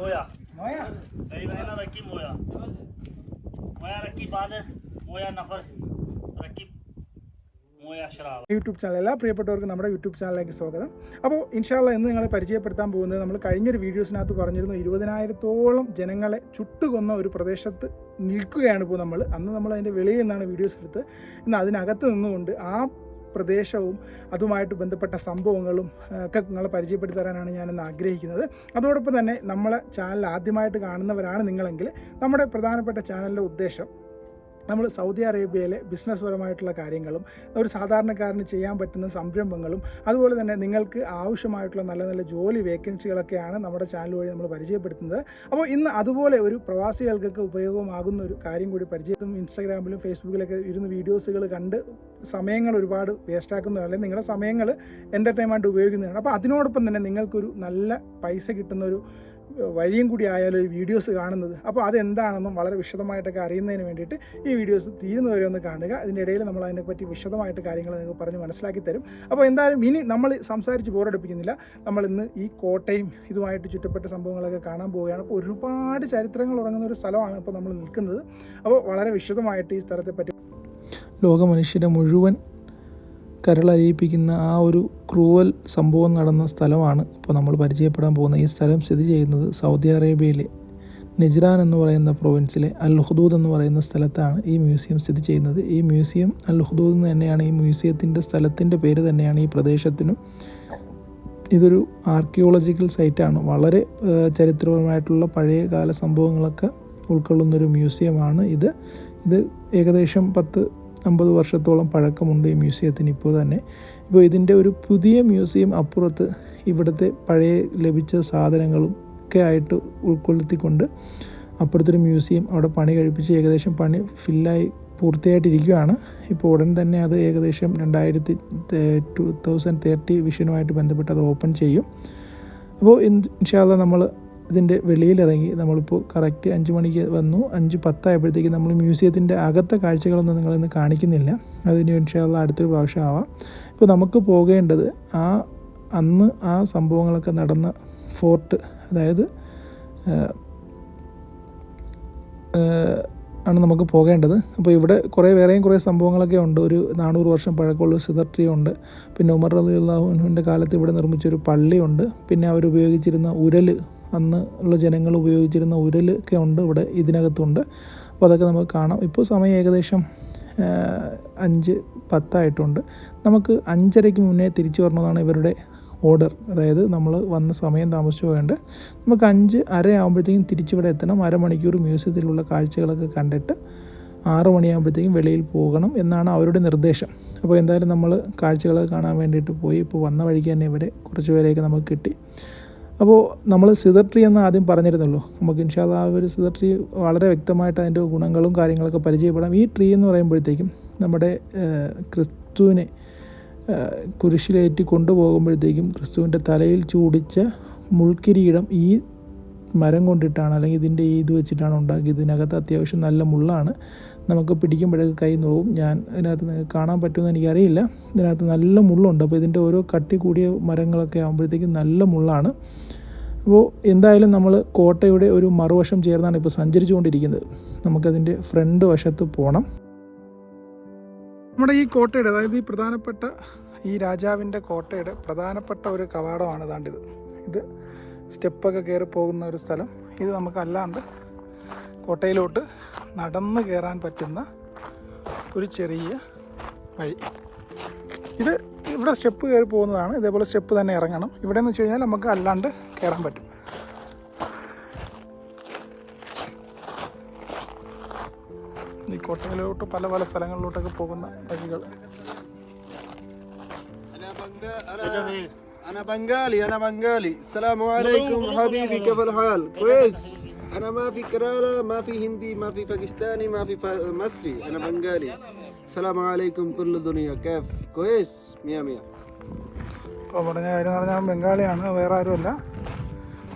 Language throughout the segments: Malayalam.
મોયા મોયા કઈ ભાઈના રકીબ મોયા મોયા રકીબ બાદ મોયા નફર રકીબ യൂട്യൂബ് ചാനൽ എല്ലാ പ്രിയപ്പെട്ടവർക്ക് നമ്മുടെ യൂട്യൂബ് ചാനലിലേക്ക് സ്വാഗതം. അപ്പോൾ ഇൻഷാല്ല ഇന്ന് നിങ്ങളെ പരിചയപ്പെടുത്താൻ പോകുന്നത് നമ്മൾ കഴിഞ്ഞൊരു വീഡിയോസിനകത്ത് പറഞ്ഞിരുന്നു ഇരുപതിനായിരത്തോളം ജനങ്ങളെ ചുട്ടുകൊന്ന ഒരു പ്രദേശത്ത് നിൽക്കുകയാണ് ഇപ്പോൾ നമ്മൾ. അന്ന് നമ്മൾ അതിന്റെ വെളിയിൽ നിന്നാണ് വീഡിയോസ് എടുത്ത് ഇന്ന് അതിനകത്ത് നിന്നുകൊണ്ട് ആ പ്രദേശവും അതുമായിട്ട് ബന്ധപ്പെട്ട സംഭവങ്ങളും ഒക്കെ നിങ്ങളെ പരിചയപ്പെടുത്തി തരാനാണ് ഞാനിന്ന് ആഗ്രഹിക്കുന്നത്. അതോടൊപ്പം തന്നെ നമ്മളെ ചാനൽ ആദ്യമായിട്ട് കാണുന്നവരാണ് നിങ്ങളെങ്കിൽ നമ്മുടെ പ്രധാനപ്പെട്ട ചാനലിന്റെ ഉദ്ദേശം നമ്മൾ സൗദി അറേബ്യയിലെ ബിസിനസ് പരമായിട്ടുള്ള കാര്യങ്ങളും ഒരു സാധാരണക്കാരന് ചെയ്യാൻ പറ്റുന്ന സംരംഭങ്ങളും അതുപോലെ തന്നെ നിങ്ങൾക്ക് ആവശ്യമായിട്ടുള്ള നല്ല നല്ല ജോലി വേക്കൻസികളൊക്കെയാണ് നമ്മുടെ ചാനൽ വഴി നമ്മൾ പരിചയപ്പെടുത്തുന്നത്. അപ്പോൾ ഇന്ന് അതുപോലെ ഒരു പ്രവാസികൾക്കൊക്കെ ഉപയോഗമാകുന്ന ഒരു കാര്യം കൂടി പരിചയത്തും ഇൻസ്റ്റാഗ്രാമിലും ഫേസ്ബുക്കിലൊക്കെ ഇരുന്ന് വീഡിയോസുകൾ കണ്ട് സമയങ്ങൾ ഒരുപാട് വേസ്റ്റാക്കുന്നതല്ല അല്ലെങ്കിൽ നിങ്ങളുടെ സമയങ്ങൾ എന്റർടൈൻമെന്റ് ഉപയോഗിക്കുന്നതാണ്. അപ്പോൾ അതിനോടൊപ്പം തന്നെ നിങ്ങൾക്കൊരു നല്ല പൈസ കിട്ടുന്ന ഒരു വഴിയും കൂടി ആയാലും ഈ വീഡിയോസ് കാണുന്നത്? അപ്പോൾ അതെന്താണെന്നും വളരെ വിശദമായിട്ടൊക്കെ അറിയുന്നതിന് വേണ്ടിയിട്ട് ഈ വീഡിയോസ് തീരുന്നവരെ ഒന്ന് കാണുക. അതിന്റെ ഇടയിൽ നമ്മൾ അതിനെപ്പറ്റി വിശദമായിട്ട് കാര്യങ്ങൾ നിങ്ങൾക്ക് പറഞ്ഞ് മനസ്സിലാക്കി തരും. അപ്പോൾ എന്തായാലും ഇനി നമ്മൾ സംസാരിച്ച് ബോറടിപ്പിക്കുന്നില്ല നമ്മൾ ഇന്ന് ഈ കോട്ടയും ഇതുമായിട്ട് ചുറ്റപ്പെട്ട സംഭവങ്ങളൊക്കെ കാണാൻ പോവുകയാണ്. അപ്പോൾ ഒരുപാട് ചരിത്രങ്ങൾ ഉറങ്ങുന്ന ഒരു സ്ഥലമാണ് ഇപ്പോൾ നമ്മൾ നിൽക്കുന്നത്. അപ്പോൾ വളരെ വിശദമായിട്ട് ഈ സ്ഥലത്തെപ്പറ്റി ലോകമനുഷ്യരെ ലോക മനുഷ്യരെ മുഴുവൻ കരളലിയിപ്പിക്കുന്ന ആ ഒരു ക്രൂവൽ സംഭവം നടന്ന സ്ഥലമാണ് ഇപ്പോൾ നമ്മൾ പരിചയപ്പെടാൻ പോകുന്ന ഈ സ്ഥലം സ്ഥിതി ചെയ്യുന്നത് സൗദി അറേബ്യയിലെ നിജ്റാൻ എന്ന് പറയുന്ന പ്രൊവിൻസിലെ അൽ ഹുദൂദ് എന്ന് പറയുന്ന സ്ഥലത്താണ് ഈ മ്യൂസിയം സ്ഥിതി ചെയ്യുന്നത്. ഈ മ്യൂസിയം അൽ ഹുദൂദ് എന്ന് തന്നെയാണ് ഈ മ്യൂസിയത്തിന്റെ സ്ഥലത്തിന്റെ പേര് തന്നെയാണ് ഈ പ്രദേശത്തിനും ഇതൊരു ആർക്കിയോളജിക്കൽ സൈറ്റാണ് വളരെ ചരിത്രപരമായിട്ടുള്ള പഴയ കാല സംഭവങ്ങളൊക്കെ ഉൾക്കൊള്ളുന്നൊരു മ്യൂസിയമാണ് ഇത്. ഇത് ഏകദേശം പത്ത് അമ്പത് വർഷത്തോളം പഴക്കമുണ്ട് ഈ മ്യൂസിയത്തിന് ഇപ്പോൾ തന്നെ. ഇപ്പോൾ ഇതിന്റെ ഒരു പുതിയ മ്യൂസിയം അപ്പുറത്ത് ഇവിടുത്തെ പഴയ ലഭിച്ച സാധനങ്ങളും ഒക്കെ ആയിട്ട് ഉൾക്കൊള്ളുത്തിക്കൊണ്ട് അപ്പുറത്തൊരു മ്യൂസിയം അവിടെ പണി കഴിപ്പിച്ച് ഏകദേശം പണി ഫില്ലായി പൂർത്തിയായിട്ടിരിക്കുകയാണ്. ഇപ്പോൾ ഉടൻ തന്നെ അത് ഏകദേശം രണ്ടായിരത്തി ടു തൗസൻഡ് തേർട്ടി വിഷനുമായിട്ട് ബന്ധപ്പെട്ട് അത് ഓപ്പൺ ചെയ്യും. അപ്പോൾ ഇൻഷാല്ല നമ്മൾ ഇതിന്റെ വെളിയിലിറങ്ങി നമ്മളിപ്പോൾ കറക്റ്റ് അഞ്ച് മണിക്ക് വന്നു. അഞ്ച് പത്തായപ്പോഴത്തേക്ക് നമ്മൾ മ്യൂസിയത്തിന്റെ അകത്തെ കാഴ്ചകളൊന്നും നിങ്ങളിന്ന് കാണിക്കുന്നില്ല. അതിന് ഇൻഷാല്ല അടുത്തൊരു പ്രാവശ്യം ആവാം. ഇപ്പോൾ നമുക്ക് പോകേണ്ടത് ആ അന്ന് ആ സംഭവങ്ങളൊക്കെ നടന്ന ഫോർട്ട് അതായത് ആണ് നമുക്ക് പോകേണ്ടത്. അപ്പോൾ ഇവിടെ കുറേ വേറെയും കുറേ സംഭവങ്ങളൊക്കെ ഉണ്ട്. ഒരു നാനൂറ് വർഷം പഴക്കമുള്ള സിദർ ട്രീ ഉണ്ട്. പിന്നെ ഉമർ അലി അള്ളാഹുഹുവിന്റെ കാലത്ത് ഇവിടെ നിർമ്മിച്ചൊരു പള്ളിയുണ്ട്. പിന്നെ അവരുപയോഗിച്ചിരുന്ന ഉരൽ അന്ന് ഉള്ള ജനങ്ങൾ ഉപയോഗിച്ചിരുന്ന ഉരലൊക്കെ ഉണ്ട് ഇവിടെ ഇതിനകത്തുണ്ട്. അപ്പോൾ അതൊക്കെ നമുക്ക് കാണാം. ഇപ്പോൾ സമയം ഏകദേശം അഞ്ച് പത്തായിട്ടുണ്ട്. നമുക്ക് അഞ്ചരയ്ക്ക് മുന്നേ തിരിച്ചു വരണമെന്നാണ് ഇവരുടെ ഓർഡർ. അതായത് നമ്മൾ വന്ന സമയം താമസിച്ചു പോകേണ്ട നമുക്ക് അഞ്ച് അര ആകുമ്പോഴത്തേക്കും തിരിച്ചിവിടെ എത്തണം. അരമണിക്കൂർ മ്യൂസിയത്തിലുള്ള കാഴ്ചകളൊക്കെ കണ്ടിട്ട് ആറ് മണിയാകുമ്പോഴത്തേക്കും വെളിയിൽ പോകണം എന്നാണ് അവരുടെ നിർദ്ദേശം. അപ്പോൾ എന്തായാലും നമ്മൾ കാഴ്ചകളൊക്കെ കാണാൻ വേണ്ടിയിട്ട് പോയി. ഇപ്പോൾ വന്ന വഴിക്ക് തന്നെ ഇവരെ കുറച്ച് പേരെയൊക്കെ നമുക്ക് കിട്ടി. അപ്പോൾ നമ്മൾ സിദർ ട്രീ എന്ന് ആദ്യം പറഞ്ഞിരുന്നല്ലോ. നമുക്ക് ഇൻഷാല്ല ആ ഒരു സിദർ ട്രീ വളരെ വ്യക്തമായിട്ട് അതിന്റെ ഗുണങ്ങളും കാര്യങ്ങളൊക്കെ പരിചയപ്പെടാം. ഈ ട്രീ എന്ന് പറയുമ്പോഴത്തേക്കും നമ്മുടെ ക്രിസ്തുവിനെ കുരിശിലേറ്റി കൊണ്ടുപോകുമ്പോഴത്തേക്കും ക്രിസ്തുവിന്റെ തലയിൽ ചൂടിച്ച മുൾക്കിരീടം ഈ മരം കൊണ്ടിട്ടാണ് അല്ലെങ്കിൽ ഇതിന്റെ ഈ ഇത് വെച്ചിട്ടാണ് ഉണ്ടാക്കിയത്. ഇതിനകത്ത് അത്യാവശ്യം നല്ല മുള്ളാണ്. നമുക്ക് പിടിക്കുമ്പോഴൊക്കെ കൈ നോവും. ഞാൻ ഇതിനകത്ത് കാണാൻ പറ്റുമെന്ന് എനിക്കറിയില്ല. ഇതിനകത്ത് നല്ല മുള്ളുണ്ട്. അപ്പോൾ ഇതിന്റെ ഓരോ കട്ടി കൂടിയ മരങ്ങളൊക്കെ ആകുമ്പോഴത്തേക്കും നല്ല മുള്ളാണ്. അപ്പോൾ എന്തായാലും നമ്മൾ കോട്ടയുടെ ഒരു മറുവശം ചേർന്നാണ് ഇപ്പോൾ സഞ്ചരിച്ചുകൊണ്ടിരിക്കുന്നത്. നമുക്കതിന്റെ ഫ്രണ്ട് വശത്ത് പോകണം നമ്മുടെ ഈ കോട്ടയുടെ അതായത് ഈ പ്രധാനപ്പെട്ട ഈ രാജാവിന്റെ കോട്ടയുടെ പ്രധാനപ്പെട്ട ഒരു കവാടമാണ് ഇതാണ്ടിത്. ഇത് സ്റ്റെപ്പൊക്കെ കയറി പോകുന്ന ഒരു സ്ഥലം. ഇത് നമുക്കല്ലാണ്ട് കോട്ടയിലോട്ട് നടന്ന് കയറാൻ പറ്റുന്ന ഒരു ചെറിയ വഴി. ഇത് ഇവിടെ സ്റ്റെപ്പ് കയറി പോകുന്നതാണ് ഇതേപോലെ സ്റ്റെപ്പ് തന്നെ ഇറങ്ങണം ഇവിടെ എന്ന് വെച്ച് കഴിഞ്ഞാൽ നമുക്ക് അല്ലാണ്ട് കയറാൻ പറ്റും ഈ കോട്ടയിലോട്ട് പല പല സ്ഥലങ്ങളിലോട്ടൊക്കെ പോകുന്ന വഴികൾ انا بنغالي انا بنغالي السلام عليكم حبيبي كيف الحال كويس انا ما في كرالا ما في هندي ما في باكستاني ما في فا- مصري انا بنغالي അസലാമലൈക്കും കുല്ലു ദുനിയ കേഫ് كويس മിയ മിയ. അപ്പോൾ പറഞ്ഞ കാര്യം പറഞ്ഞാൽ ബംഗാളിയാണ് വേറെ ആരുമല്ല.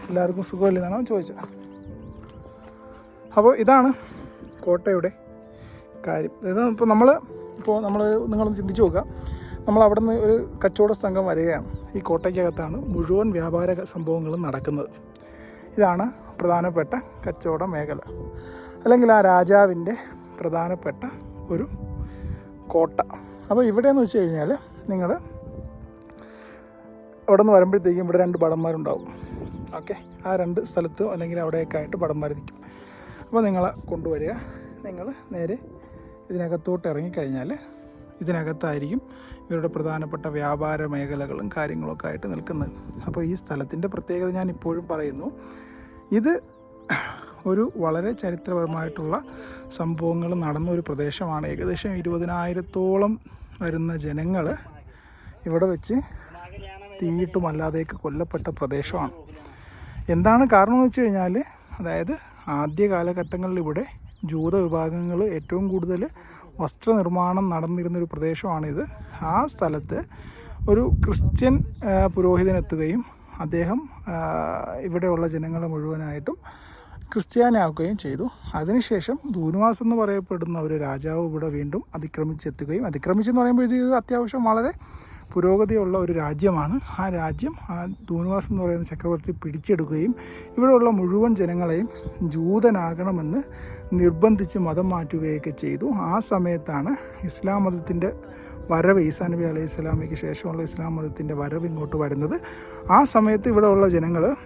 എല്ലാവർക്കും സുഖമില്ലെന്നാണ് ചോദിച്ചത്. അപ്പോൾ ഇതാണ് കോട്ടയുടെ കാര്യം. ഇത് ഇപ്പോൾ നമ്മൾ ഇപ്പോൾ നമ്മൾ നിങ്ങളൊന്ന് ചിന്തിച്ച് നോക്കുക. നമ്മൾ അവിടെ നിന്ന് ഒരു കച്ചവട സംഘം വരികയാണ്. ഈ കോട്ടയ്ക്കകത്താണ് മുഴുവൻ വ്യാപാര സംഭവങ്ങളും നടക്കുന്നത്. ഇതാണ് പ്രധാനപ്പെട്ട കച്ചവട മേഖല. അല്ലെങ്കിൽ ആ രാജാവിന്റെ പ്രധാനപ്പെട്ട ഒരു കോട്ട. അപ്പോൾ ഇവിടെയെന്ന് വെച്ച് കഴിഞ്ഞാൽ നിങ്ങൾ അവിടെ നിന്ന് വരുമ്പോഴത്തേക്കും ഇവിടെ രണ്ട് ഭടന്മാരുണ്ടാവും. ഓക്കെ? ആ രണ്ട് സ്ഥലത്ത് അല്ലെങ്കിൽ അവിടെയൊക്കെ ആയിട്ട് ഭടന്മാർ നിൽക്കും. അപ്പോൾ നിങ്ങളെ കൊണ്ടുവരിക. നിങ്ങൾ നേരെ ഇതിനകത്തോട്ട് ഇറങ്ങിക്കഴിഞ്ഞാൽ ഇതിനകത്തായിരിക്കും ഇവരുടെ പ്രധാനപ്പെട്ട വ്യാപാര മേഖലകളും കാര്യങ്ങളൊക്കെ ആയിട്ട് നിൽക്കുന്നത്. അപ്പോൾ ഈ സ്ഥലത്തിന്റെ പ്രത്യേകത ഞാൻ ഇപ്പോഴും പറയുന്നു. ഇത് ഒരു വളരെ ചരിത്രപരമായിട്ടുള്ള സംഭവങ്ങൾ നടന്ന ഒരു പ്രദേശമാണ്. ഏകദേശം ഇരുപതിനായിരത്തോളം വരുന്ന ജനങ്ങൾ ഇവിടെ വെച്ച് തീയിട്ടും അല്ലാതെയൊക്കെ കൊല്ലപ്പെട്ട പ്രദേശമാണ്. എന്താണ് കാരണം എന്ന് വെച്ച് കഴിഞ്ഞാൽ അതായത് ആദ്യ കാലഘട്ടങ്ങളിൽ ഇവിടെ ജൂത വിഭാഗങ്ങൾ ഏറ്റവും കൂടുതൽ വസ്ത്രനിർമ്മാണം നടന്നിരുന്നൊരു പ്രദേശമാണിത്. ആ സ്ഥലത്ത് ഒരു ക്രിസ്ത്യൻ പുരോഹിതനെത്തുകയും അദ്ദേഹം ഇവിടെയുള്ള ജനങ്ങളെ മുഴുവനായിട്ടും ക്രിസ്ത്യാനിയാക്കുകയും ചെയ്തു. അതിനുശേഷം ദൂനുവാസ് എന്ന് പറയപ്പെടുന്ന ഒരു രാജാവ് ഇവിടെ വീണ്ടും അതിക്രമിച്ചെത്തുകയും അതിക്രമിച്ചെന്ന് പറയുമ്പോഴത്തേക്ക് ഇത് അത്യാവശ്യം വളരെ പുരോഗതിയുള്ള ഒരു രാജ്യമാണ്. ആ രാജ്യം ആ ദൂനുവാസ് എന്ന് പറയുന്ന ചക്രവർത്തി പിടിച്ചെടുക്കുകയും ഇവിടെയുള്ള മുഴുവൻ ജനങ്ങളെയും ജൂതനാകണമെന്ന് നിർബന്ധിച്ച് മതം മാറ്റുകയൊക്കെ ചെയ്തു. ആ സമയത്താണ് ഇസ്ലാം മതത്തിന്റെ വരവ് ഈസാ നബി അലൈഹി സ്വലാമയ്ക്ക് ശേഷമുള്ള ഇസ്ലാം മതത്തിന്റെ വരവ് ഇങ്ങോട്ട് വരുന്നത്. ആ സമയത്ത് ഇവിടെയുള്ള ജനങ്ങൾ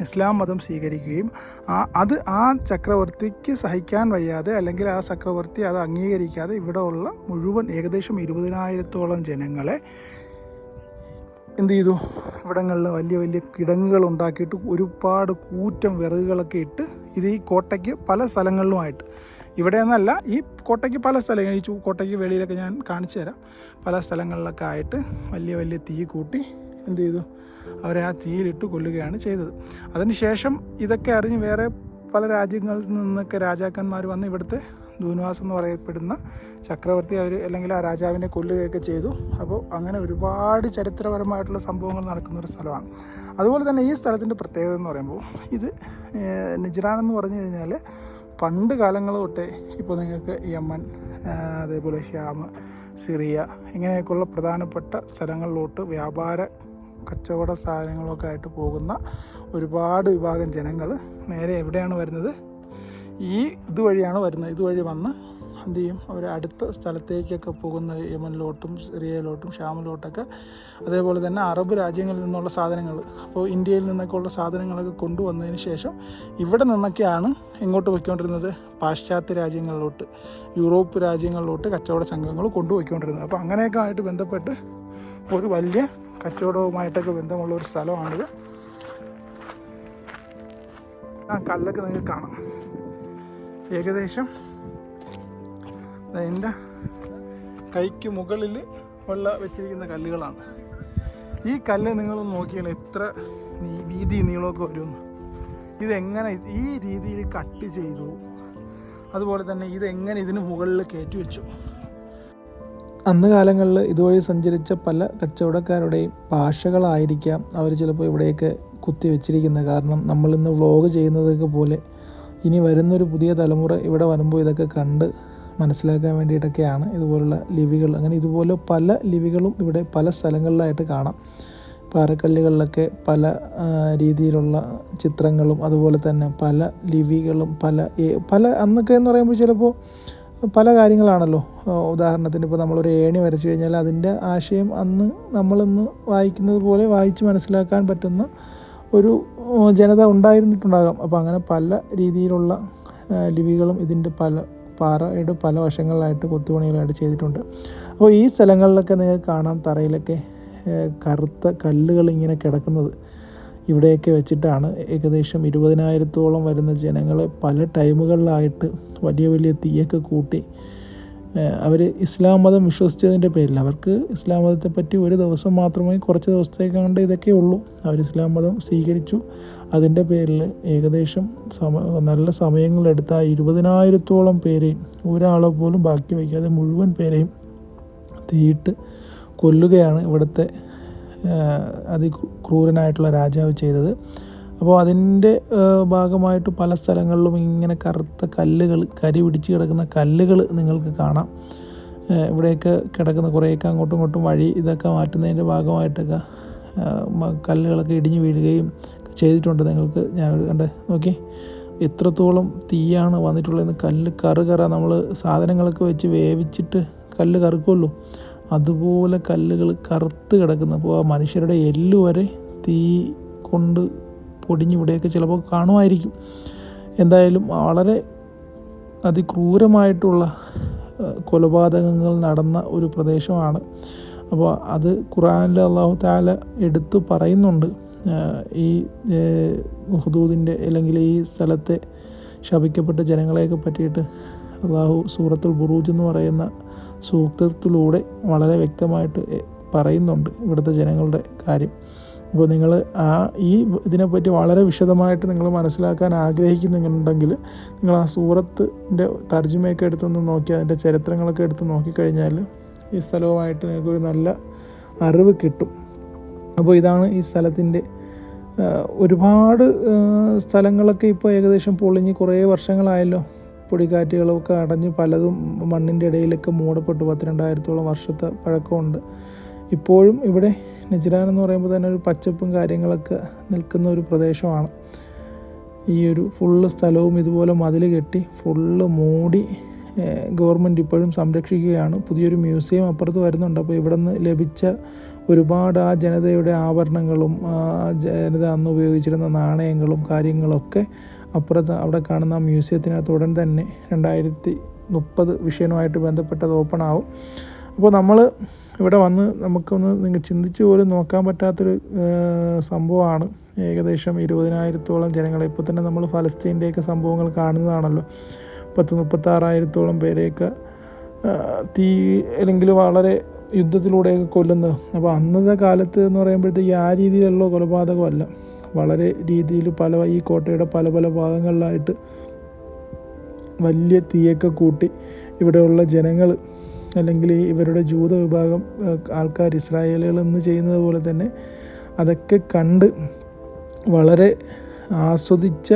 ഇസ്ലാം മതം സ്വീകരിക്കുകയും ആ അത് ആ ചക്രവർത്തിക്ക് സഹിക്കാൻ വയ്യാതെ അല്ലെങ്കിൽ ആ ചക്രവർത്തി അത് അംഗീകരിക്കാതെ ഇവിടെ ഉള്ള മുഴുവൻ ഏകദേശം ഇരുപതിനായിരത്തോളം ജനങ്ങളെ എന്ത് ചെയ്തു? ഇവിടങ്ങളിൽ വലിയ വലിയ കിടങ്ങുകൾ ഉണ്ടാക്കിയിട്ട് ഒരുപാട് കൂറ്റം വിറകുകളൊക്കെ ഇട്ട് ഇത് ഈ കോട്ടയ്ക്ക് പല സ്ഥലങ്ങളിലുമായിട്ട്. ഇവിടെ എന്നല്ല ഈ കോട്ടയ്ക്ക് പല സ്ഥലങ്ങൾ ഈ കോട്ടയ്ക്ക് വെളിയിലൊക്കെ ഞാൻ കാണിച്ചു തരാം. പല സ്ഥലങ്ങളിലൊക്കെ ആയിട്ട് വലിയ വലിയ തീ കൂട്ടി എന്ത് ചെയ്തു? അവരെ ആ തീയിലിട്ട് കൊല്ലുകയാണ് ചെയ്തത്. അതിനുശേഷം ഇതൊക്കെ അറിഞ്ഞ് വേറെ പല രാജ്യങ്ങളിൽ നിന്നൊക്കെ രാജാക്കന്മാർ വന്ന് ഇവിടുത്തെ ദൂനുവാസ് എന്ന് പറയപ്പെടുന്ന ചക്രവർത്തി അവർ അല്ലെങ്കിൽ ആ രാജാവിനെ കൊല്ലുകയൊക്കെ ചെയ്തു. അപ്പോൾ അങ്ങനെ ഒരുപാട് ചരിത്രപരമായിട്ടുള്ള സംഭവങ്ങൾ നടക്കുന്ന ഒരു സ്ഥലമാണ്. അതുപോലെ തന്നെ ഈ സ്ഥലത്തിന്റെ പ്രത്യേകത എന്ന് പറയുമ്പോൾ ഇത് നിജറാണെന്ന് പറഞ്ഞു കഴിഞ്ഞാൽ പണ്ട് കാലങ്ങൾ തൊട്ടേ ഇപ്പോൾ നിങ്ങൾക്ക് യമൻ അതേപോലെ ഷ്യാമ് സിറിയ ഇങ്ങനെയൊക്കെയുള്ള പ്രധാനപ്പെട്ട സ്ഥലങ്ങളിലോട്ട് വ്യാപാര കച്ചവട സാധനങ്ങളൊക്കെ ആയിട്ട് പോകുന്ന ഒരുപാട് വിഭാഗം ജനങ്ങൾ നേരെ എവിടെയാണ് വരുന്നത്? ഈ ഇതുവഴിയാണ് വരുന്നത്. ഇതുവഴി വന്ന് എന്ത് ചെയ്യും? അവർ അടുത്ത സ്ഥലത്തേക്കൊക്കെ പോകുന്ന യമനിലോട്ടും സിറിയയിലോട്ടും ഷാമിലോട്ടൊക്കെ അതേപോലെ തന്നെ അറബ് രാജ്യങ്ങളിൽ നിന്നുള്ള സാധനങ്ങൾ അപ്പോൾ ഇന്ത്യയിൽ നിന്നൊക്കെ ഉള്ള സാധനങ്ങളൊക്കെ കൊണ്ടുവന്നതിന് ശേഷം ഇവിടെ നിന്നൊക്കെയാണ് എങ്ങോട്ട് പോയിക്കൊണ്ടിരുന്നത്. പാശ്ചാത്യ രാജ്യങ്ങളിലോട്ട് യൂറോപ്പ് രാജ്യങ്ങളിലോട്ട് കച്ചവട സംഘങ്ങൾ കൊണ്ടുപോയിക്കൊണ്ടിരുന്നത്. അപ്പോൾ അങ്ങനെയൊക്കെ ആയിട്ട് ബന്ധപ്പെട്ട് ഒരു വലിയ കച്ചവടവുമായിട്ടൊക്കെ ബന്ധമുള്ള ഒരു സ്ഥലമാണിത്. ആ കല്ലൊക്കെ നിങ്ങൾക്ക് കാണാം. ഏകദേശം എന്റെ കൈക്ക് മുകളിൽ ഉള്ള വെച്ചിരിക്കുന്ന കല്ലുകളാണ്. ഈ കല്ല് നിങ്ങൾ നോക്കിയാൽ എത്ര വീതി നീളമൊക്കെ വരുമെന്ന് ഇതെങ്ങനെ ഈ രീതിയിൽ കട്ട് ചെയ്തു? അതുപോലെ തന്നെ ഇതെങ്ങനെ ഇതിന് മുകളിൽ കയറ്റി വെച്ചു? അന്ന് കാലങ്ങളിൽ ഇതുവഴി സഞ്ചരിച്ച പല കച്ചവടക്കാരുടെയും ഭാഷകളായിരിക്കാം അവർ ചിലപ്പോൾ ഇവിടെയൊക്കെ കുത്തി വെച്ചിരിക്കുന്നത് കാരണം നമ്മളിന്ന് വ്ലോഗ് ചെയ്യുന്നതൊക്കെ പോലെ ഇനി വരുന്നൊരു പുതിയ തലമുറ ഇവിടെ വരുമ്പോൾ ഇതൊക്കെ കണ്ട് മനസ്സിലാക്കാൻ വേണ്ടിയിട്ടൊക്കെയാണ് ഇതുപോലുള്ള ലിപികൾ. അങ്ങനെ ഇതുപോലെ പല ലിപികളും ഇവിടെ പല സ്ഥലങ്ങളിലായിട്ട് കാണാം. പാറക്കല്ലുകളിലൊക്കെ പല രീതിയിലുള്ള ചിത്രങ്ങളും അതുപോലെ തന്നെ പല ലിപികളും പല പല അന്നൊക്കെ എന്ന് പറയുമ്പോൾ ചിലപ്പോൾ പല കാര്യങ്ങളാണല്ലോ. ഉദാഹരണത്തിന് ഇപ്പോൾ നമ്മളൊരു ഏണി വരച്ചു കഴിഞ്ഞാൽ അതിന്റെ ആശയം അന്ന് നമ്മളിന്ന് വായിക്കുന്നത് പോലെ വായിച്ച് മനസ്സിലാക്കാൻ പറ്റുന്ന ഒരു ജനത ഉണ്ടായിരുന്നിട്ടുണ്ടാകാം. അപ്പോൾ അങ്ങനെ പല രീതിയിലുള്ള ലിപികളും ഇതിന്റെ പല പാറയുടെ പല വശങ്ങളിലായിട്ട് കൊത്തുപണികളായിട്ട് ചെയ്തിട്ടുണ്ട്. അപ്പോൾ ഈ സ്ഥലങ്ങളിലൊക്കെ നിങ്ങൾക്ക് കാണാം തറയിലൊക്കെ കറുത്ത കല്ലുകൾ ഇങ്ങനെ കിടക്കുന്നത്. ഇവിടെയൊക്കെ വെച്ചിട്ടാണ് ഏകദേശം ഇരുപതിനായിരത്തോളം വരുന്ന ജനങ്ങളെ പല ടൈമുകളിലായിട്ട് വലിയ വലിയ തീയൊക്കെ കൂട്ടി അവർ ഇസ്ലാം മതം വിശ്വസിച്ചതിന്റെ പേരിൽ. അവർക്ക് ഇസ്ലാം മതത്തെ പറ്റി ഒരു ദിവസം മാത്രമായി കുറച്ച് ദിവസത്തേക്ക് കണ്ട് ഇതൊക്കെ ഉള്ളൂ. അവർ ഇസ്ലാം മതം സ്വീകരിച്ചു. അതിന്റെ പേരിൽ ഏകദേശം സമ നല്ല സമയങ്ങളെടുത്ത ഇരുപതിനായിരത്തോളം പേരെയും ഒരാളെ പോലും ബാക്കി വയ്ക്കാതെ മുഴുവൻ പേരെയും തീയിട്ട് കൊല്ലുകയാണ് ഇവിടുത്തെ അതിക്രൂരനായിട്ടുള്ള രാജാവ് ചെയ്തത്. അപ്പോൾ അതിന്റെ ഭാഗമായിട്ട് പല സ്ഥലങ്ങളിലും ഇങ്ങനെ കറുത്ത കല്ലുകൾ കരി പിടിച്ച് കിടക്കുന്ന കല്ലുകൾ നിങ്ങൾക്ക് കാണാം. ഇവിടെയൊക്കെ കിടക്കുന്ന കുറേയൊക്കെ അങ്ങോട്ടും ഇങ്ങോട്ടും വഴി ഇതൊക്കെ മാറ്റുന്നതിന്റെ ഭാഗമായിട്ടൊക്കെ കല്ലുകളൊക്കെ ഇടിഞ്ഞു വീഴുകയും ചെയ്തിട്ടുണ്ട് നിങ്ങൾക്ക് ഞാൻ കണ്ട് നോക്കി. എത്രത്തോളം തീയാണ് വന്നിട്ടുള്ളതെന്ന് കല്ല് കറുകറ നമ്മൾ സാധനങ്ങളൊക്കെ വെച്ച് വേവിച്ചിട്ട് കല്ല് കറുക്കുമല്ലോ. അതുപോലെ കല്ലുകൾ കറുത്ത് കിടക്കുന്നു. അപ്പോൾ ആ മനുഷ്യരുടെ എല്ല് വരെ തീ കൊണ്ട് പൊടിഞ്ഞ് ഇവിടെയൊക്കെ ചിലപ്പോൾ കാണുമായിരിക്കും. എന്തായാലും വളരെ അതിക്രൂരമായിട്ടുള്ള കൊലപാതകങ്ങൾ നടന്ന ഒരു പ്രദേശമാണ്. അപ്പോൾ അത് ഖുറാനിൽ അള്ളാഹു താല എടുത്തു പറയുന്നുണ്ട്. ഈ ഹുദൂദിന്റെ അല്ലെങ്കിൽ ഈ സ്ഥലത്തെ ശപിക്കപ്പെട്ട ജനങ്ങളെയൊക്കെ പറ്റിയിട്ട് അള്ളാഹു സൂറത്തുൽ ബുറൂജ് എന്ന് പറയുന്ന സൂക്തത്തിലൂടെ വളരെ വ്യക്തമായിട്ട് പറയുന്നുണ്ട് ഇവിടുത്തെ ജനങ്ങളുടെ കാര്യം. അപ്പോൾ നിങ്ങൾ ആ ഈ ഇതിനെപ്പറ്റി വളരെ വിശദമായിട്ട് നിങ്ങൾ മനസ്സിലാക്കാൻ ആഗ്രഹിക്കുന്നുണ്ടെങ്കിൽ നിങ്ങൾ ആ സൂറത്തിന്റെ തർജമയൊക്കെ എടുത്തൊന്ന് നോക്കി അതിന്റെ ചരിത്രങ്ങളൊക്കെ എടുത്ത് നോക്കിക്കഴിഞ്ഞാൽ ഈ സ്ഥലവുമായിട്ട് നിങ്ങൾക്കൊരു നല്ല അറിവ് കിട്ടും. അപ്പോൾ ഇതാണ് ഈ സ്ഥലത്തിന്റെ ഒരുപാട് സ്ഥലങ്ങളൊക്കെ ഇപ്പോൾ ഏകദേശം പൊളിഞ്ഞ് കുറേ വർഷങ്ങളായല്ലോ. പൊടിക്കാറ്റുകളൊക്കെ അടഞ്ഞ് പലതും മണ്ണിന്റെ ഇടയിലൊക്കെ മൂടപ്പെട്ടു. പത്തിരണ്ടായിരത്തോളം വർഷത്തെ പഴക്കമുണ്ട്. ഇപ്പോഴും ഇവിടെ നജിറാൻ എന്ന് പറയുമ്പോൾ തന്നെ ഒരു പച്ചപ്പും കാര്യങ്ങളൊക്കെ നിൽക്കുന്ന ഒരു പ്രദേശമാണ്. ഈ ഒരു ഫുള്ള് സ്ഥലവും ഇതുപോലെ മതിൽ കെട്ടി ഫുള്ള് മൂടി ഗവൺമെന്റ് ഇപ്പോഴും സംരക്ഷിക്കുകയാണ്. പുതിയൊരു മ്യൂസിയം അപ്പുറത്ത് വരുന്നുണ്ട്. അപ്പോൾ ഇവിടെ നിന്ന് ലഭിച്ച ഒരുപാട് ആ ജനതയുടെ ആഭരണങ്ങളും ജനത അന്ന് ഉപയോഗിച്ചിരുന്ന നാണയങ്ങളും കാര്യങ്ങളൊക്കെ അപ്പുറത്ത് അവിടെ കാണുന്ന മ്യൂസിയത്തിനകത്ത് ഉടൻ തന്നെ രണ്ടായിരത്തി മുപ്പത് വിഷയനുമായിട്ട് ബന്ധപ്പെട്ടത് ഓപ്പൺ ആവും. അപ്പോൾ നമ്മൾ ഇവിടെ വന്ന് നമുക്കൊന്ന് നിങ്ങൾ ചിന്തിച്ച് പോലും നോക്കാൻ പറ്റാത്തൊരു സംഭവമാണ്. ഏകദേശം ഇരുപതിനായിരത്തോളം ജനങ്ങളെ ഇപ്പോൾ തന്നെ നമ്മൾ ഫലസ്തീന്റെയൊക്കെ സംഭവങ്ങൾ കാണുന്നതാണല്ലോ. പത്ത് മുപ്പത്താറായിരത്തോളം പേരെയൊക്കെ തീ അല്ലെങ്കിൽ വളരെ യുദ്ധത്തിലൂടെയൊക്കെ കൊല്ലുന്നത്. അപ്പോൾ അന്നത്തെ കാലത്ത് എന്ന് പറയുമ്പോഴത്തേക്ക് ആ രീതിയിലുള്ള കൊലപാതകമല്ല. വളരെ രീതിയിൽ പല ഈ കോട്ടയുടെ പല പല ഭാഗങ്ങളിലായിട്ട് വലിയ തീയൊക്കെ കൂട്ടി ഇവിടെയുള്ള ജനങ്ങൾ അല്ലെങ്കിൽ ഇവരുടെ ജൂത വിഭാഗം ആൾക്കാർ ഇസ്രായേലുകൾ എന്ന് ചെയ്യുന്നത് പോലെ തന്നെ അതൊക്കെ കണ്ട് വളരെ ആസ്വദിച്ച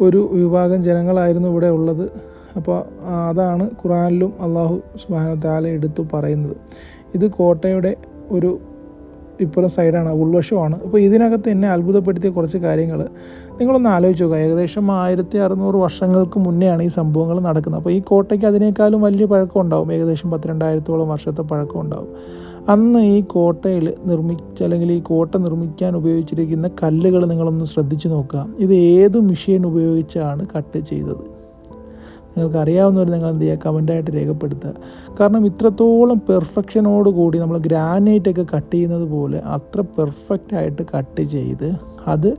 ഒരു വിഭാഗം ജനങ്ങളായിരുന്നു ഇവിടെ ഉള്ളത്. അപ്പോൾ അതാണ് ഖുറാനിലും അള്ളാഹു സുബാന താല എടുത്തു പറയുന്നത്. ഇത് കോട്ടയുടെ ഒരു ഇപ്പുറം സൈഡാണ് ഉൾവശമാണ് അപ്പോൾ ഇതിനകത്ത് എന്നെ അത്ഭുതപ്പെടുത്തിയ കുറച്ച് കാര്യങ്ങൾ നിങ്ങളൊന്ന് ആലോചിച്ച് നോക്കുക. ഏകദേശം ആയിരത്തി അറുന്നൂറ് വർഷങ്ങൾക്ക് മുന്നെയാണ് ഈ സംഭവങ്ങൾ നടക്കുന്നത്. അപ്പോൾ ഈ കോട്ടയ്ക്ക് അതിനേക്കാളും വലിയ പഴക്കം ഉണ്ടാവും. ഏകദേശം പത്തിരണ്ടായിരത്തോളം വർഷത്തെ പഴക്കം ഉണ്ടാവും. അന്ന് ഈ കോട്ടയിൽ നിർമ്മിച്ച അല്ലെങ്കിൽ ഈ കോട്ട നിർമ്മിക്കാൻ ഉപയോഗിച്ചിരിക്കുന്ന കല്ലുകൾ നിങ്ങളൊന്ന് ശ്രദ്ധിച്ചു നോക്കുക. ഇത് ഏത് മെഷീൻ ഉപയോഗിച്ചാണ് കട്ട് ചെയ്തത്? നിങ്ങൾക്ക് അറിയാവുന്നവർ നിങ്ങൾ എന്ത് ചെയ്യുക? കമന്റായിട്ട് രേഖപ്പെടുത്തുക. കാരണം ഇത്രത്തോളം പെർഫെക്ഷനോട് കൂടി നമ്മൾ ഗ്രാനൈറ്റൊക്കെ കട്ട് ചെയ്യുന്നത് പോലെ അത്ര പെർഫെക്റ്റ് ആയിട്ട് കട്ട് ചെയ്ത് അത്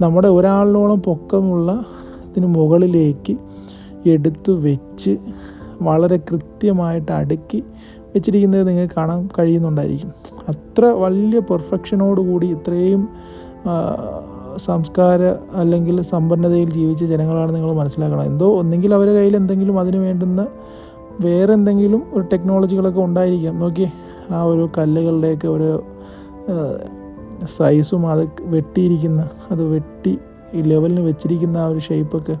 നമ്മുടെ ഒരാളിനോളം പൊക്കമുള്ള ഇതിന് മുകളിലേക്ക് എടുത്തു വെച്ച് വളരെ കൃത്യമായിട്ട് അടുക്കി വെച്ചിരിക്കുന്നത് നിങ്ങൾക്ക് കാണാൻ കഴിയുന്നുണ്ടായിരിക്കും. അത്ര വലിയ പെർഫെക്ഷനോട് കൂടി ഇത്രയും സംസ്കാര അല്ലെങ്കിൽ സമ്പന്നതയിൽ ജീവിച്ച ജനങ്ങളാണ് നിങ്ങൾ മനസ്സിലാക്കണം. എന്തോ ഒന്നെങ്കിൽ അവരുടെ കയ്യിൽ എന്തെങ്കിലും അതിന് വേണ്ടുന്ന വേറെ എന്തെങ്കിലും ഒരു ടെക്നോളജികളൊക്കെ ഉണ്ടായിരിക്കാം. നോക്കി ആ ഒരു കല്ലുകളുടെയൊക്കെ ഒരു സൈസും അത് വെട്ടിയിരിക്കുന്ന അത് വെട്ടി ലെവലിന് വെച്ചിരിക്കുന്ന ആ ഒരു ഷേപ്പൊക്കെ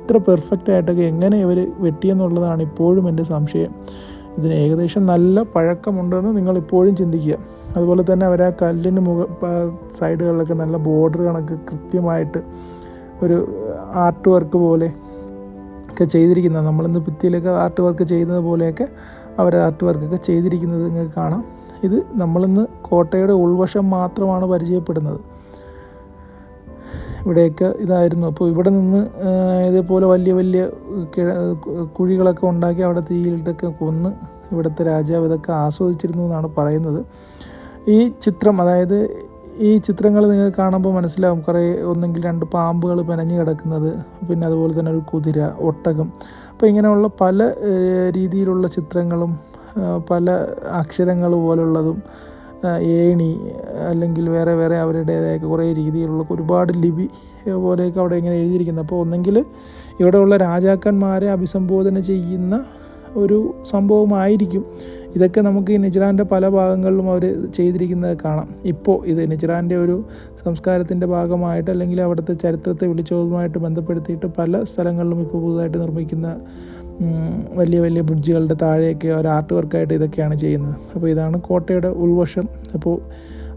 ഇത്ര പെർഫെക്റ്റ് ആയിട്ടൊക്കെ എങ്ങനെ ഇവർ വെട്ടിയെന്നുള്ളതാണ് ഇപ്പോഴും എന്റെ സംശയം. ഇതിന് ഏകദേശം നല്ല പഴക്കമുണ്ടെന്ന് നിങ്ങൾ ഇപ്പോഴും ചിന്തിക്കുക. അതുപോലെ തന്നെ അവർ ആ കല്ലിന് മുഖ സൈഡുകളിലൊക്കെ നല്ല ബോർഡർ കണക്ക് കൃത്യമായിട്ട് ഒരു ആർട്ട് വർക്ക് പോലെ ഒക്കെ ചെയ്തിരിക്കുന്നത് നമ്മളിന്ന് ഭിത്തിയിലൊക്കെ ആർട്ട് വർക്ക് ചെയ്യുന്നത് പോലെയൊക്കെ അവർ ആർട്ട് വർക്കൊക്കെ ചെയ്തിരിക്കുന്നത് നിങ്ങൾക്ക് കാണാം. ഇത് നമ്മളിന്ന് കോട്ടയുടെ ഉൾവശം മാത്രമാണ് പരിചയപ്പെടുന്നത്. ഇവിടെയൊക്കെ ഇതായിരുന്നു. അപ്പോൾ ഇവിടെ നിന്ന് ഇതേപോലെ വലിയ വലിയ കിഴ കുഴികളൊക്കെ ഉണ്ടാക്കി അവിടെ തീയിലിട്ടൊക്കെ കൊന്ന് ഇവിടുത്തെ രാജാവ് ഇതൊക്കെ ആസ്വദിച്ചിരുന്നു എന്നാണ് പറയുന്നത്. ഈ ചിത്രം അതായത് ഈ ചിത്രങ്ങൾ നിങ്ങൾ കാണുമ്പോൾ മനസ്സിലാവും. കുറേ ഒന്നെങ്കിൽ രണ്ട് പാമ്പുകൾ പനഞ്ഞു കിടക്കുന്നത് പിന്നെ അതുപോലെ തന്നെ ഒരു കുതിര ഒട്ടകം. അപ്പോൾ ഇങ്ങനെയുള്ള പല രീതിയിലുള്ള ചിത്രങ്ങളും പല അക്ഷരങ്ങൾ പോലുള്ളതും ഏണി അല്ലെങ്കിൽ വേറെ വേറെ അവരുടേതായ കുറേ രീതിയിലുള്ള ഒരുപാട് ലിപി പോലെയൊക്കെ അവിടെ ഇങ്ങനെ എഴുതിയിരിക്കുന്നത്. അപ്പോൾ ഒന്നെങ്കിൽ ഇവിടെയുള്ള രാജാക്കന്മാരെ അഭിസംബോധന ചെയ്യുന്ന ഒരു സംഭവമായിരിക്കും. ഇതൊക്കെ നമുക്ക് നിജ്റാന്റെ പല ഭാഗങ്ങളിലും അവർ ചെയ്തിരിക്കുന്നത് കാണാം. ഇപ്പോൾ ഇത് നിജറാന്റെ ഒരു സംസ്കാരത്തിന്റെ ഭാഗമായിട്ട് അല്ലെങ്കിൽ അവിടുത്തെ ചരിത്രത്തെ വിളിച്ചതുമായിട്ട് ബന്ധപ്പെടുത്തിയിട്ട് പല സ്ഥലങ്ങളിലും ഇപ്പോൾ പുതുതായിട്ട് നിർമ്മിക്കുന്ന വലിയ വലിയ ബ്രിഡ്ജുകളുടെ താഴെയൊക്കെ ഒരു ആർട്ട് വർക്കായിട്ട് ഇതൊക്കെയാണ് ചെയ്യുന്നത്. അപ്പോൾ ഇതാണ് കോട്ടയുടെ ഉൾവശം. അപ്പോൾ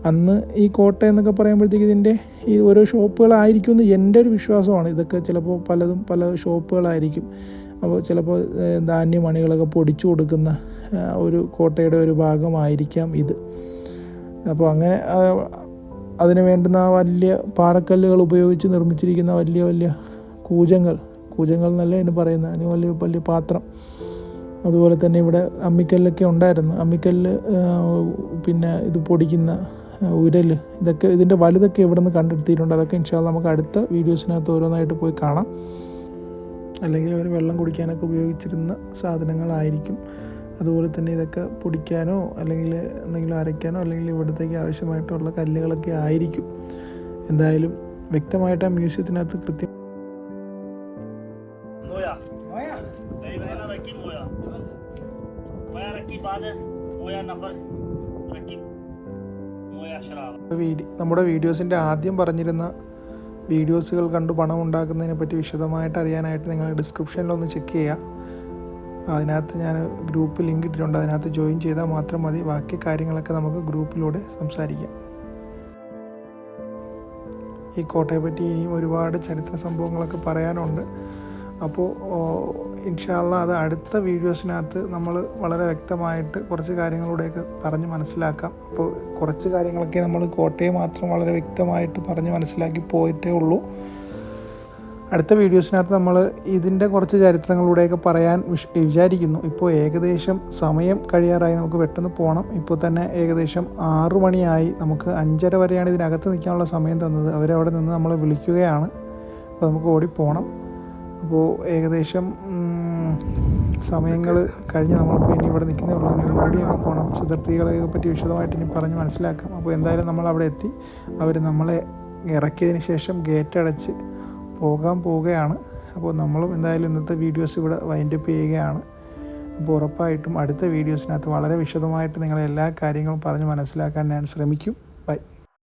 അന്ന് ഈ കോട്ട എന്നൊക്കെ പറയുമ്പോഴത്തേക്ക് ഇതിന്റെ ഈ ഓരോ ഷോപ്പുകളായിരിക്കും എന്ന് എന്റെ ഒരു വിശ്വാസമാണ്. ഇതൊക്കെ ചിലപ്പോൾ പലതും പല ഷോപ്പുകളായിരിക്കും. അപ്പോൾ ചിലപ്പോൾ ധാന്യമണികളൊക്കെ പൊടിച്ചു കൊടുക്കുന്ന ഒരു കോട്ടയുടെ ഒരു ഭാഗമായിരിക്കാം ഇത്. അപ്പോൾ അങ്ങനെ അതിന് വേണ്ടുന്ന വലിയ പാറക്കല്ലുകൾ ഉപയോഗിച്ച് നിർമ്മിച്ചിരിക്കുന്ന വലിയ വലിയ കൂജങ്ങൾ കൂജങ്ങൾ എന്നല്ലേ അതിന് പറയുന്നത്. അതിന് വലിയ വലിയ പാത്രം. അതുപോലെ തന്നെ ഇവിടെ അമ്മിക്കല്ലൊക്കെ ഉണ്ടായിരുന്നു. അമ്മിക്കല്ല് പിന്നെ ഇത് പൊടിക്കുന്ന ഉരൽ ഇതൊക്കെ ഇതിന്റെ വലുതൊക്കെ ഇവിടെ നിന്ന് കണ്ടെടുത്തിട്ടുണ്ട്. അതൊക്കെ ഇൻഷാല്ല നമുക്ക് അടുത്ത വീഡിയോസിനകത്ത് ഓരോന്നായിട്ട് പോയി കാണാം. അല്ലെങ്കിൽ അവർ വെള്ളം കുടിക്കാനൊക്കെ ഉപയോഗിച്ചിരുന്ന സാധനങ്ങളായിരിക്കും. അതുപോലെ തന്നെ ഇതൊക്കെ പൊടിക്കാനോ അല്ലെങ്കിൽ എന്തെങ്കിലും അരയ്ക്കാനോ അല്ലെങ്കിൽ ഇവിടത്തേക്ക് ആവശ്യമായിട്ടുള്ള കല്ലുകളൊക്കെ ആയിരിക്കും. എന്തായാലും വ്യക്തമായിട്ട് ആ മ്യൂസിയത്തിനകത്ത് കൃത്യം നമ്മുടെ വീഡിയോസിന്റെ ആദ്യം പറഞ്ഞിരുന്ന വീഡിയോസുകൾ കണ്ട് പണം ഉണ്ടാക്കുന്നതിനെ പറ്റി വിശദമായിട്ട് അറിയാനായിട്ട് നിങ്ങൾ ഡിസ്ക്രിപ്ഷനിലൊന്ന് ചെക്ക് ചെയ്യുക അതിനകത്ത് ഞാൻ ഗ്രൂപ്പ് ലിങ്ക് ഇട്ടിട്ടുണ്ട് അതിനകത്ത് ജോയിൻ ചെയ്താൽ മാത്രം മതി. ബാക്കി കാര്യങ്ങളൊക്കെ നമുക്ക് ഗ്രൂപ്പിലൂടെ സംസാരിക്കാം. ഈ കോട്ടയെ പറ്റി ഇനിയും ഒരുപാട് ചരിത്ര സംഭവങ്ങളൊക്കെ പറയാനുണ്ട്. അപ്പോൾ ഇൻഷാല്ല അത് അടുത്ത വീഡിയോസിനകത്ത് നമ്മൾ വളരെ വ്യക്തമായിട്ട് കുറച്ച് കാര്യങ്ങളിലൂടെയൊക്കെ പറഞ്ഞ് മനസ്സിലാക്കാം. അപ്പോൾ കുറച്ച് കാര്യങ്ങളൊക്കെ നമ്മൾ കോട്ടയെ മാത്രം വളരെ വ്യക്തമായിട്ട് പറഞ്ഞ് മനസ്സിലാക്കി പോയിട്ടേ ഉള്ളൂ. അടുത്ത വീഡിയോസിനകത്ത് നമ്മൾ ഇതിന്റെ കുറച്ച് ചരിത്രങ്ങളിലൂടെയൊക്കെ പറയാൻ വിചാരിക്കുന്നു. ഇപ്പോൾ ഏകദേശം സമയം കഴിയാറായി. നമുക്ക് പെട്ടെന്ന് പോകണം ഇപ്പോൾ തന്നെ ഏകദേശം ആറു മണിയായി. നമുക്ക് അഞ്ചര വരെയാണ് ഇതിനകത്ത് നിൽക്കാനുള്ള സമയം തന്നത്. അവരവിടെ നിന്ന് നമ്മളെ വിളിക്കുകയാണ്. അപ്പോൾ നമുക്ക് ഓടിപ്പോകണം അപ്പോൾ ഏകദേശം സമയങ്ങൾ കഴിഞ്ഞ് നമ്മളിപ്പോൾ ഇനി ഇവിടെ നിൽക്കുന്നേ ഉള്ളൂ. ഇനി അങ്ങ് പോകണം ചിത്രത്തികളെ പറ്റി വിശദമായിട്ട് ഇനി പറഞ്ഞ് മനസ്സിലാക്കാം. അപ്പോൾ എന്തായാലും നമ്മൾ അവിടെ എത്തി. അവർ നമ്മളെ ഇറക്കിയതിന് ശേഷം ഗേറ്റ് അടച്ച് പോകാൻ പോവുകയാണ്. അപ്പോൾ നമ്മളും എന്തായാലും ഇന്നത്തെ വീഡിയോസ് ഇവിടെ വൈൻഡപ്പ് ചെയ്യുകയാണ്. അപ്പോൾ ഉറപ്പായിട്ടും അടുത്ത വീഡിയോസിനകത്ത് വളരെ വിശദമായിട്ട് നിങ്ങളെ എല്ലാ കാര്യങ്ങളും പറഞ്ഞ് മനസ്സിലാക്കാൻ ഞാൻ ശ്രമിക്കും.